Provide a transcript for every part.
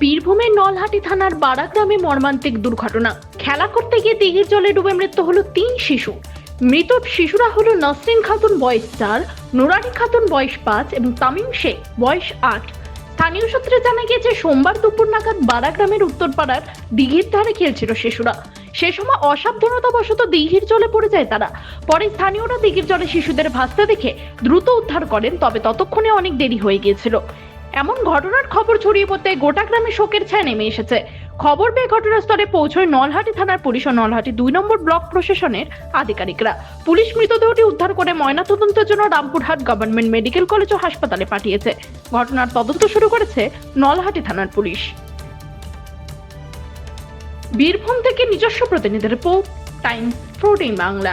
বীরভূমের নলহাটি থানার বাড়া গ্রামে মর্মান্তিক দুর্ঘটনা। খেলা করতে গিয়ে দিঘির জলে ডুবে মৃত্যু হলো তিন শিশু। মৃত শিশুরা হলো নসরিন খাতুন বয়স চার, নুরানি খাতুন বয়স পাঁচ এবং তামিম শেখ বয়স আট। স্থানীয় সূত্রে জানা গিয়েছে, সোমবার দুপুর নাগাদ বাড়া গ্রামের উত্তরপাড়ার দিঘির ধারে খেলছিল শিশুরা। সে সময় অসাবধানতাবশত দিঘির জলে পড়ে যায় তারা। পরে স্থানীয়রা দিঘির জলে শিশুদের ভাসতে দেখে দ্রুত উদ্ধার করেন, তবে ততক্ষণে অনেক দেরি হয়ে গিয়েছিল। এমন ঘটনার খবর ছড়িয়ে পড়তে গোটা গ্রামে শোকের ছায়া নেমে এসেছে। খবর পেয়ে ঘটনাস্থলে পৌঁছয় নলহাটি থানার পুলিশ ও নলহাটি দুই নম্বর ব্লক প্রশাসনের আধিকারিকরা। পুলিশ মৃতদেহটি উদ্ধার করে ময়নাতদন্তের জন্য রামপুরহাট গভর্নমেন্ট মেডিকেল কলেজ ও হাসপাতালে পাঠিয়েছে। ঘটনার তদন্ত শুরু করেছে নলহাটি থানার পুলিশ। বীরভূম থেকে নিজস্ব প্রতিনিধি রিপোর্ট, টাইম ফোরটিন বাংলা।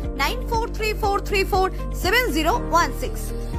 9434347016.